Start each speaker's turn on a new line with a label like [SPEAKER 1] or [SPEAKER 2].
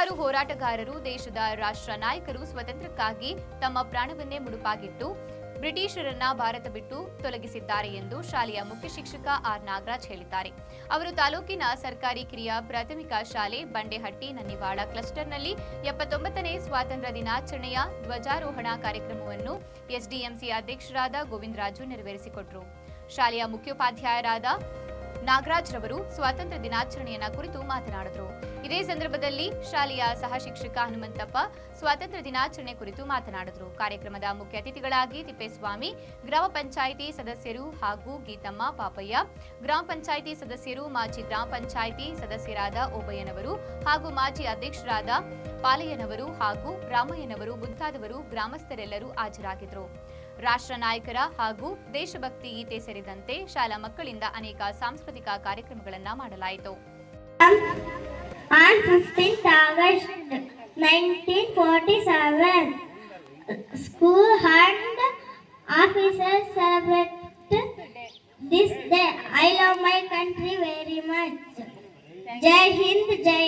[SPEAKER 1] ಧೈರ್ಯದ ರಾಷ್ಟ್ರ ನಾಯಕರು ಸ್ವತಂತ್ರಕ್ಕಾಗಿ ತಮ್ಮ ಪ್ರಾಣವನ್ನೇ ಮುಡುಪಾಗಿಟ್ಟು, ಬ್ರಿಟಿಷರನ್ನ ಭಾರತ ಬಿಟ್ಟು ತೊಲಗಿಸಿದ್ದಾರೆ ಎಂದು ಶಾಲೆಯ ಮುಖ್ಯ ಶಿಕ್ಷಕ ಆರ್. ನಾಗರಾಜ್ ಹೇಳಿದ್ದಾರೆ. ಅವರು ತಾಲೂಕಿನ ಸರ್ಕಾರಿ ಕಿರಿಯ ಪ್ರಾಥಮಿಕ ಶಾಲೆ ಬಂಡೆಹಟ್ಟಿ ನನ್ನಿವಾಳ ಕ್ಲಸ್ಟರ್ನಲ್ಲಿ ಎಪ್ಪತ್ತೊಂಬತ್ತನೇ ಸ್ವಾತಂತ್ರ್ಯ ದಿನಾಚರಣೆಯ ಧ್ವಜಾರೋಹಣ ಕಾರ್ಯಕ್ರಮವನ್ನು ಎಸ್ಡಿಎಂಸಿ ಅಧ್ಯಕ್ಷರಾದ ಗೋವಿಂದರಾಜು ನೆರವೇರಿಸಿಕೊಟ್ರು. ಶಾಲೆಯ ಮುಖ್ಯೋಪಾಧ್ಯಾಯರಾದ ನಾಗರಾಜ್ ರವರು ಸ್ವಾತಂತ್ರ್ಯ ದಿನಾಚರಣೆಯನ್ನ ಕುರಿತು ಮಾತನಾಡಿದರು. ಇದೇ ಸಂದರ್ಭದಲ್ಲಿ ಶಾಲೆಯ ಸಹ ಶಿಕ್ಷಕ ಹನುಮಂತಪ್ಪ ಸ್ವಾತಂತ್ರ್ಯ ದಿನಾಚರಣೆ ಕುರಿತು ಮಾತನಾಡಿದರು. ಕಾರ್ಯಕ್ರಮದ ಮುಖ್ಯ ಅತಿಥಿಗಳಾಗಿ ತಿಪ್ಪೇಸ್ವಾಮಿ, ಗ್ರಾಮ ಪಂಚಾಯಿತಿ ಸದಸ್ಯರು ಹಾಗೂ ಗೀತಮ್ಮ ಪಾಪಯ್ಯ, ಗ್ರಾಮ ಪಂಚಾಯಿತಿ ಸದಸ್ಯರು, ಮಾಜಿ ಗ್ರಾಮ ಪಂಚಾಯಿತಿ ಸದಸ್ಯರಾದ ಓಬಯ್ಯನವರು ಹಾಗೂ ಮಾಜಿ ಅಧ್ಯಕ್ಷರಾದ ಪಾಲಯ್ಯನವರು ಹಾಗೂ ರಾಮಯ್ಯನವರು ಮುಂತಾದವರು ಗ್ರಾಮಸ್ಥರೆಲ್ಲರೂ ಹಾಜರಾಗಿದ್ದರು ರಾಷ್ಟ್ರ ನಾಯಕರ ಹಾಗೂ ದೇಶಭಕ್ತಿ ಗೀತೆ ಸೇರಿದಂತೆ ಶಾಲಾ ಮಕ್ಕಳಿಂದ ಅನೇಕ ಸಾಂಸ್ಕೃತಿಕ ಕಾರ್ಯಕ್ರಮಗಳನ್ನ ಮಾಡಲಾಯಿತು.
[SPEAKER 2] On fifteen seven nineteen forty seven school and officers this I my Jai
[SPEAKER 3] Hind Jai